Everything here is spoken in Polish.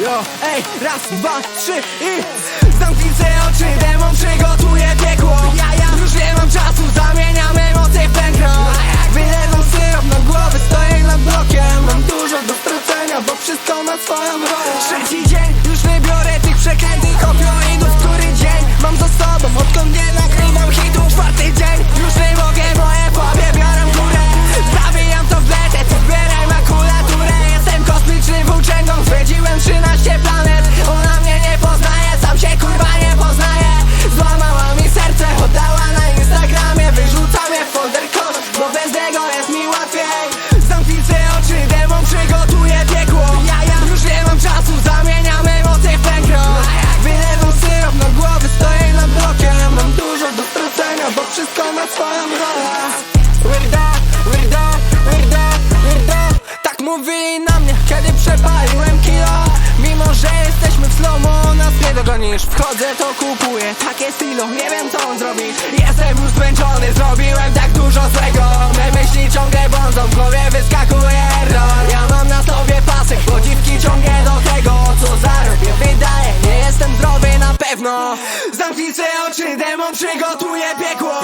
Jo, ej, raz, dwa, trzy i mówili na mnie, kiedy przepaliłem kilo. Mimo, że jesteśmy w slow nas nie dogonisz Wchodzę, to kupuję, takie stylo, nie wiem co on zrobi. Jestem już zmęczony, zrobiłem tak dużo złego. Me myśli ciągle błądzą, w głowie wyskakuje error Ja mam na sobie pasek, bo dziwki ciągnie do tego Co zarobię, wydaje, nie jestem zdrowy na pewno. Zamknij se oczy, demon przygotuje piekło